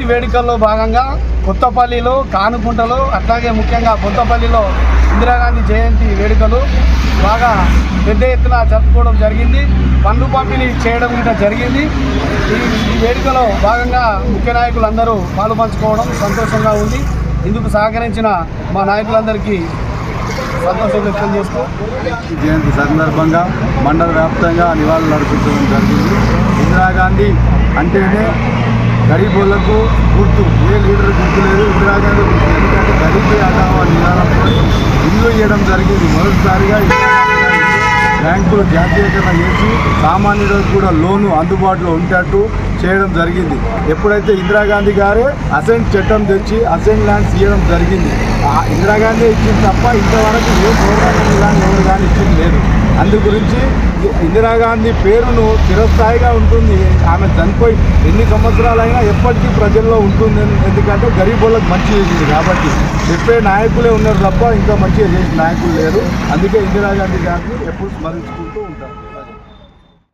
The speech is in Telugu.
ఈ వేడుకల్లో భాగంగా కొత్తపల్లిలో కానుకుంటలో అట్లాగే ముఖ్యంగా కొత్తపల్లిలో ఇందిరాగాంధీ జయంతి వేడుకలు బాగా పెద్ద ఎత్తున జరుపుకోవడం జరిగింది. పండ్లు పంపిణీ చేయడం ఇంకా జరిగింది. ఈ ఈ వేడుకలో భాగంగా ముఖ్య నాయకులందరూ పాలు పంచుకోవడం సంతోషంగా ఉంది. ఇందుకు సహకరించిన మా నాయకులందరికీ సంతోషం వ్యక్తం చేస్తూ జయంతి సందర్భంగా మండల వ్యాప్తంగా నివాళులు అర్పించడం జరిగింది. ఇందిరాగాంధీ అంటేనే గరీబులకు గుర్తు. ఏ లీడర్ గుర్తు లేదు ఇందిరాగాంధీ గుర్తు. ఎందుకంటే గరీబీ అడావా నిదానంతో ఇల్లు ఇవ్వడం జరిగింది. మొదటిసారిగా బ్యాంకులు జాతీయకరణ చేసి సామాన్యులకు కూడా లోను అందుబాటులో ఉండేట్టు చేయడం జరిగింది. ఎప్పుడైతే ఇందిరాగాంధీ గారే అసెంట్ చట్టం తెచ్చి అసెంట్ ల్యాండ్స్ ఇవ్వడం జరిగింది. ఆ ఇందిరాగాంధీ ఇచ్చింది తప్ప ఇంతవరకు ఏ గవర్నమెంట్ కానీ ఎవరు కానీ ఇచ్చింది లేదు. అందు గురించి ఇందిరాగాంధీ పేరును చిరస్థాయిగా ఉంటుంది. ఆమె చనిపోయి ఎన్ని సంవత్సరాలైనా ఎప్పటికీ ప్రజల్లో ఉంటుంది. ఎందుకంటే గరీబులకు మంచి చేసింది కాబట్టి చెప్పే నాయకులే ఉన్నారు తప్ప ఇంకా మంచిగా చేసిన నాయకులు లేరు. అందుకే ఇందిరాగాంధీ గారిని ఎప్పుడు స్మరించుకుంటూ ఉంటారు.